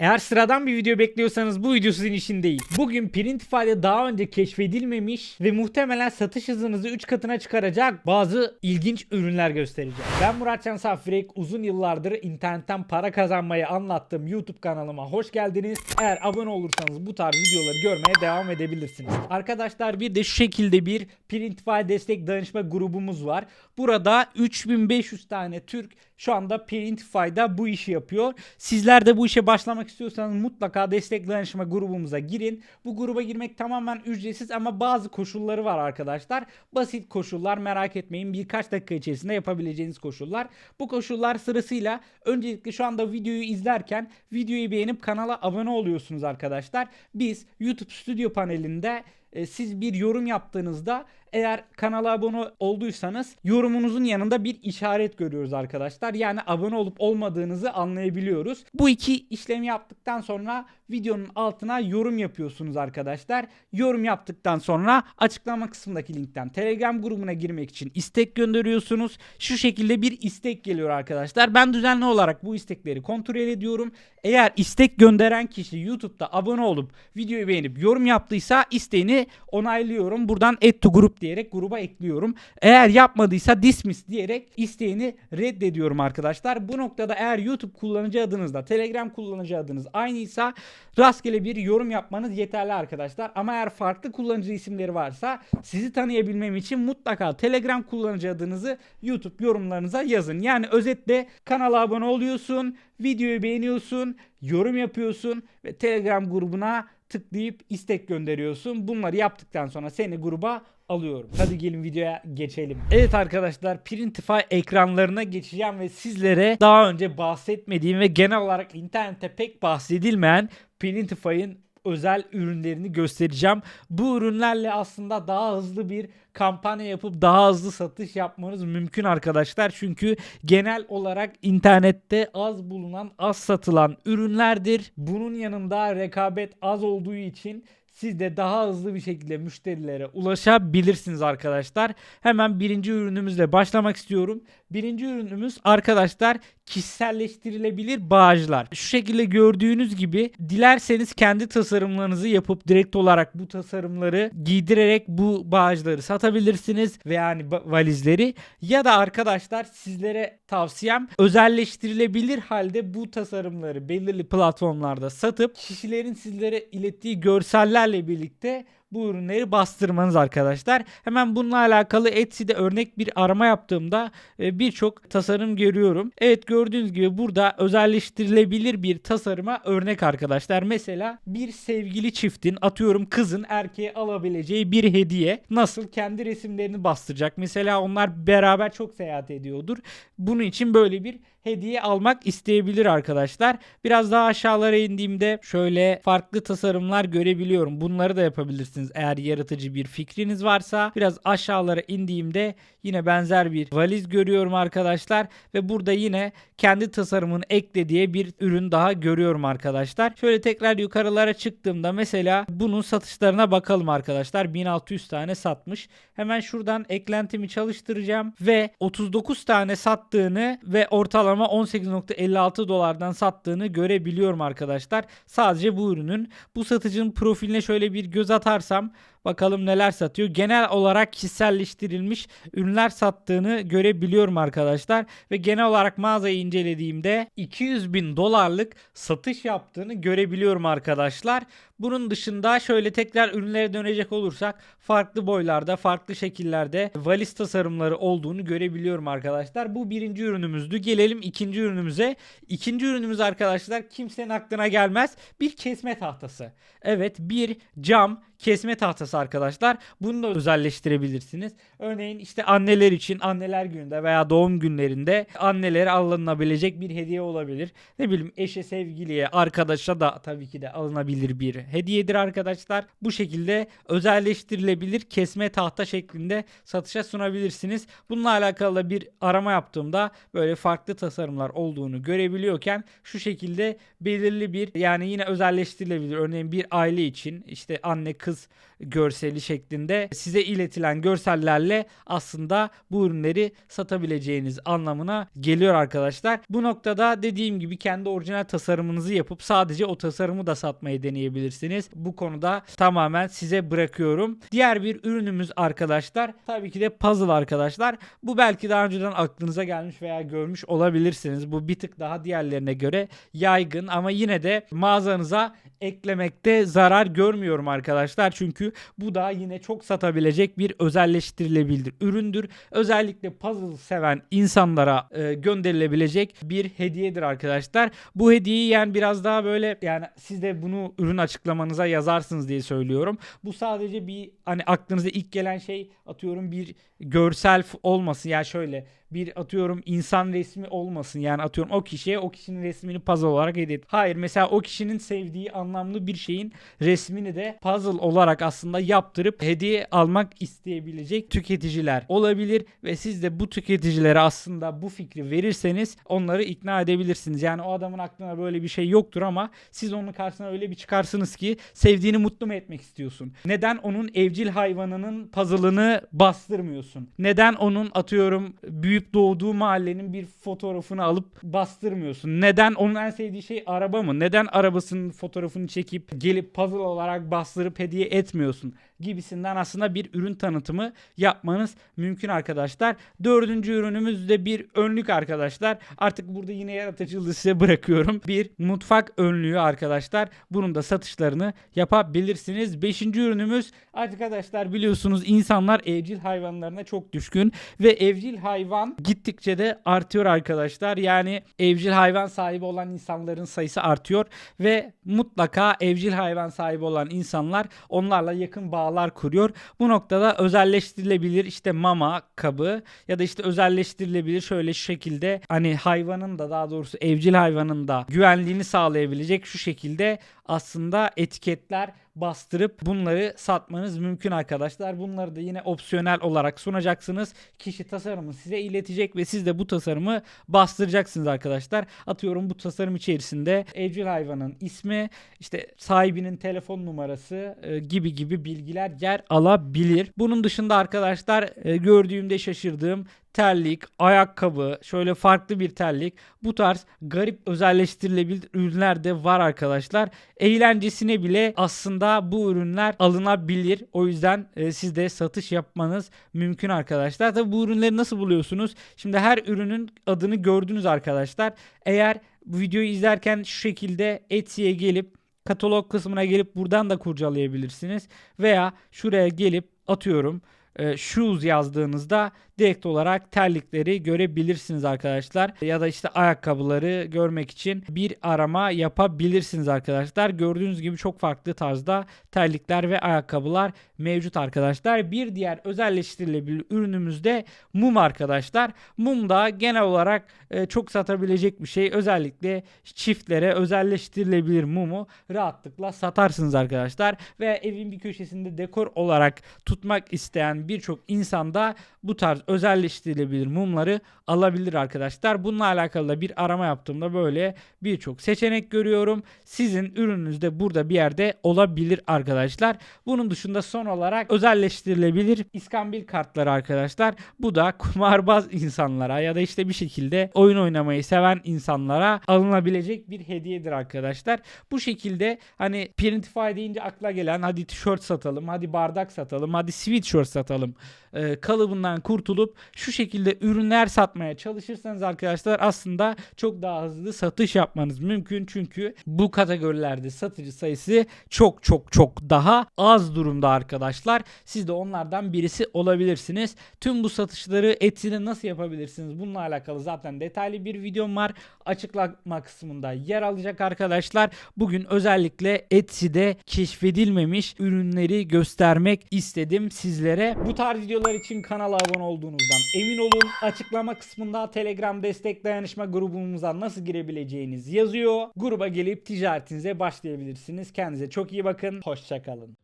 Eğer sıradan bir video bekliyorsanız bu video sizin için değil. Bugün Printify'de daha önce keşfedilmemiş ve muhtemelen satış hızınızı 3 katına çıkaracak bazı ilginç ürünler göstereceğim. Ben Muratcan Safirek uzun yıllardır internetten para kazanmayı anlattığım YouTube kanalıma hoş geldiniz. Eğer abone olursanız bu tarz videoları görmeye devam edebilirsiniz. Arkadaşlar bir de şu şekilde bir Printify destek danışma grubumuz var. Burada 3500 tane Türk şu anda Printify'da bu işi yapıyor. Sizler de bu işe başlamak istiyorsanız mutlaka destek danışma grubumuza girin. Bu gruba girmek tamamen ücretsiz ama bazı koşulları var arkadaşlar. Basit koşullar merak etmeyin birkaç dakika içerisinde yapabileceğiniz koşullar. Bu koşullar sırasıyla öncelikle şu anda videoyu izlerken videoyu beğenip kanala abone oluyorsunuz arkadaşlar. Biz YouTube Studio panelinde e, siz bir yorum yaptığınızda eğer kanala abone olduysanız yorumunuzun yanında bir işaret görüyoruz arkadaşlar. Yani abone olup olmadığınızı anlayabiliyoruz. Bu iki işlemi yaptıktan sonra videonun altına yorum yapıyorsunuz arkadaşlar. Yorum yaptıktan sonra açıklama kısmındaki linkten Telegram grubuna girmek için istek gönderiyorsunuz. Şu şekilde bir istek geliyor arkadaşlar. Ben düzenli olarak bu istekleri kontrol ediyorum. Eğer istek gönderen kişi YouTube'da abone olup videoyu beğenip yorum yaptıysa isteğini onaylıyorum. Buradan add to group diyerek gruba ekliyorum. Eğer yapmadıysa dismiss diyerek isteğini reddediyorum arkadaşlar. Bu noktada eğer YouTube kullanıcı adınızla Telegram kullanıcı adınız aynıysa rastgele bir yorum yapmanız yeterli arkadaşlar. Ama eğer farklı kullanıcı isimleri varsa sizi tanıyabilmem için mutlaka Telegram kullanıcı adınızı YouTube yorumlarınıza yazın. Yani özetle kanala abone oluyorsun, videoyu beğeniyorsun, yorum yapıyorsun ve Telegram grubuna tıklayıp istek gönderiyorsun. Bunları yaptıktan sonra seni gruba alıyorum. Hadi gelin videoya geçelim. Evet arkadaşlar Printify ekranlarına geçeceğim ve sizlere daha önce bahsetmediğim ve genel olarak internette pek bahsedilmeyen Printify'ın özel ürünlerini göstereceğim. Bu ürünlerle aslında daha hızlı bir kampanya yapıp daha hızlı satış yapmanız mümkün arkadaşlar. Çünkü genel olarak internette az bulunan, az satılan ürünlerdir. Bunun yanında rekabet az olduğu için siz de daha hızlı bir şekilde müşterilere ulaşabilirsiniz arkadaşlar. Hemen birinci ürünümüzle başlamak istiyorum. Birinci ürünümüz arkadaşlar kişiselleştirilebilir bağcılar. Şu şekilde gördüğünüz gibi dilerseniz kendi tasarımlarınızı yapıp direkt olarak bu tasarımları giydirerek bu bağcıları satabilirsiniz ve yani valizleri ya da arkadaşlar sizlere tavsiyem özelleştirilebilir halde bu tasarımları belirli platformlarda satıp kişilerin sizlere ilettiği görsellerle birlikte bu ürünleri bastırmanız arkadaşlar. Hemen bununla alakalı Etsy'de örnek bir arama yaptığımda e, birçok tasarım görüyorum. Evet gördüğünüz gibi burada özelleştirilebilir bir tasarıma örnek arkadaşlar. Mesela bir sevgili çiftin atıyorum kızın erkeğe alabileceği bir hediye nasıl kendi resimlerini bastıracak. Mesela onlar beraber çok seyahat ediyordur. Bunun için böyle bir hediye almak isteyebilir arkadaşlar. Biraz daha aşağılara indiğimde şöyle farklı tasarımlar görebiliyorum. Bunları da yapabilirsiniz eğer yaratıcı bir fikriniz varsa. Biraz aşağılara indiğimde yine benzer bir valiz görüyorum arkadaşlar ve burada yine kendi tasarımını eklediği bir ürün daha görüyorum arkadaşlar. Şöyle tekrar yukarılara çıktığımda mesela bunun satışlarına bakalım arkadaşlar. 1600 tane satmış. Hemen şuradan eklentimi çalıştıracağım ve 39 tane sattığını ve ortalama 18.56 dolardan sattığını görebiliyorum arkadaşlar. Sadece bu ürünün. Bu satıcının profiline şöyle bir göz haben, Bakalım neler satıyor. Genel olarak kişiselleştirilmiş ürünler sattığını görebiliyorum arkadaşlar. Ve genel olarak mağazayı incelediğimde 200 bin dolarlık satış yaptığını görebiliyorum arkadaşlar. Bunun dışında şöyle tekrar ürünlere dönecek olursak farklı boylarda, farklı şekillerde valiz tasarımları olduğunu görebiliyorum arkadaşlar. Bu birinci ürünümüzdü. Gelelim ikinci ürünümüze. İkinci ürünümüz arkadaşlar kimsenin aklına gelmez. Bir kesme tahtası. Evet bir cam kesme tahtası arkadaşlar. Bunu da özelleştirebilirsiniz. Örneğin işte anneler için anneler gününde veya doğum günlerinde annelere alınabilecek bir hediye olabilir. Ne bileyim eşe, sevgiliye, arkadaşa da tabii ki de alınabilir bir hediyedir arkadaşlar. Bu şekilde özelleştirilebilir kesme tahta şeklinde satışa sunabilirsiniz. Bununla alakalı bir arama yaptığımda böyle farklı tasarımlar olduğunu görebiliyorken şu şekilde belirli bir yani yine özelleştirilebilir. Örneğin bir aile için işte anne kız sakız görseli şeklinde size iletilen görsellerle aslında bu ürünleri satabileceğiniz anlamına geliyor arkadaşlar. Bu noktada dediğim gibi kendi orijinal tasarımınızı yapıp sadece o tasarımı da satmayı deneyebilirsiniz. Bu konuda tamamen size bırakıyorum. Diğer bir ürünümüz arkadaşlar tabii ki de puzzle arkadaşlar. Bu belki daha önceden aklınıza gelmiş veya görmüş olabilirsiniz. Bu bir tık daha diğerlerine göre yaygın ama yine de mağazanıza eklemekte zarar görmüyorum arkadaşlar. Çünkü bu da yine çok satabilecek bir özelleştirilebilir üründür. Özellikle puzzle seven insanlara e, gönderilebilecek bir hediyedir arkadaşlar. Bu hediyeyi yani biraz daha böyle yani siz de bunu ürün açıklamanıza yazarsınız diye söylüyorum. Bu sadece bir hani aklınıza ilk gelen şey atıyorum bir görsel olmasın ya şöyle bir atıyorum insan resmi olmasın yani atıyorum o kişiye o kişinin resmini puzzle olarak hediye. Hayır mesela o kişinin sevdiği anlamlı bir şeyin resmini de puzzle olarak aslında yaptırıp hediye almak isteyebilecek tüketiciler olabilir ve siz de bu tüketicilere aslında bu fikri verirseniz onları ikna edebilirsiniz. Yani o adamın aklına böyle bir şey yoktur ama siz onun karşısına öyle bir çıkarsınız ki sevdiğini mutlu mu etmek istiyorsun? Neden onun evcil hayvanının puzzle'ını bastırmıyorsun? Neden onun atıyorum büyüyüp doğduğu mahallenin bir fotoğrafını alıp bastırmıyorsun? Neden onun en sevdiği şey araba mı? Neden arabasının fotoğrafını çekip gelip puzzle olarak bastırıp hediye etmiyorsun? Gibisinden aslında bir ürün tanıtımı yapmanız mümkün arkadaşlar. Dördüncü ürünümüz de bir önlük arkadaşlar. Artık burada yine yaratıcılığı size bırakıyorum. Bir mutfak önlüğü arkadaşlar. Bunun da satışlarını yapabilirsiniz. Beşinci ürünümüz arkadaşlar biliyorsunuz insanlar evcil hayvanlarına çok düşkün ve evcil hayvan gittikçe de artıyor arkadaşlar. Yani evcil hayvan sahibi olan insanların sayısı artıyor ve mutlaka evcil hayvan sahibi olan insanlar onlarla yakın bağlar kuruyor. Bu noktada özelleştirilebilir işte mama kabı ya da işte özelleştirilebilir şöyle şekilde hani hayvanın da daha doğrusu evcil hayvanın da güvenliğini sağlayabilecek şu şekilde aslında etiketler bastırıp bunları satmanız mümkün arkadaşlar. Bunları da yine opsiyonel olarak sunacaksınız. Kişi tasarımı size iletecek ve siz de bu tasarımı bastıracaksınız arkadaşlar. Atıyorum bu tasarım içerisinde evcil hayvanın ismi, işte sahibinin telefon numarası e, gibi gibi bilgiler yer alabilir. Bunun dışında arkadaşlar e, gördüğümde şaşırdığım terlik, ayakkabı, şöyle farklı bir terlik. Bu tarz garip özelleştirilebilir ürünler de var arkadaşlar. Eğlencesine bile aslında bu ürünler alınabilir. O yüzden e, siz de satış yapmanız mümkün arkadaşlar. Tabi bu ürünleri nasıl buluyorsunuz? Şimdi her ürünün adını gördünüz arkadaşlar. Eğer bu videoyu izlerken şu şekilde Etsy'ye gelip katalog kısmına gelip buradan da kurcalayabilirsiniz. Veya şuraya gelip atıyorum e, shoes yazdığınızda direkt olarak terlikleri görebilirsiniz arkadaşlar. Ya da işte ayakkabıları görmek için bir arama yapabilirsiniz arkadaşlar. Gördüğünüz gibi çok farklı tarzda terlikler ve ayakkabılar mevcut arkadaşlar. Bir diğer özelleştirilebilir ürünümüz de mum arkadaşlar. Mum da genel olarak e, çok satabilecek bir şey. Özellikle çiftlere özelleştirilebilir mumu rahatlıkla satarsınız arkadaşlar. Ve evin bir köşesinde dekor olarak tutmak isteyen birçok insan da bu tarz özelleştirilebilir mumları alabilir arkadaşlar. Bununla alakalı da bir arama yaptığımda böyle birçok seçenek görüyorum. Sizin ürününüz de burada bir yerde olabilir arkadaşlar. Bunun dışında son olarak özelleştirilebilir iskambil kartları arkadaşlar. Bu da kumarbaz insanlara ya da işte bir şekilde oyun oynamayı seven insanlara alınabilecek bir hediyedir arkadaşlar. Bu şekilde hani Printify deyince akla gelen hadi tişört satalım, hadi bardak satalım, hadi sweatshirt satalım e, kalıbından kurtulup şu şekilde ürünler satmaya çalışırsanız arkadaşlar aslında çok daha hızlı satış yapmanız mümkün. Çünkü bu kategorilerde satıcı sayısı çok çok çok daha az durumda arkadaşlar. Siz de onlardan birisi olabilirsiniz. Tüm bu satışları Etsy'de nasıl yapabilirsiniz? Bununla alakalı zaten detaylı bir videom var. Açıklama kısmında yer alacak arkadaşlar. Bugün özellikle Etsy'de keşfedilmemiş ürünleri göstermek istedim sizlere. Bu tarz videolar için kanala abone olduğunuzdan emin olun. Açıklama kısmında Telegram destek dayanışma grubumuza nasıl girebileceğiniz yazıyor. Gruba gelip ticaretinize başlayabilirsiniz. Kendinize çok iyi bakın. Hoşçakalın.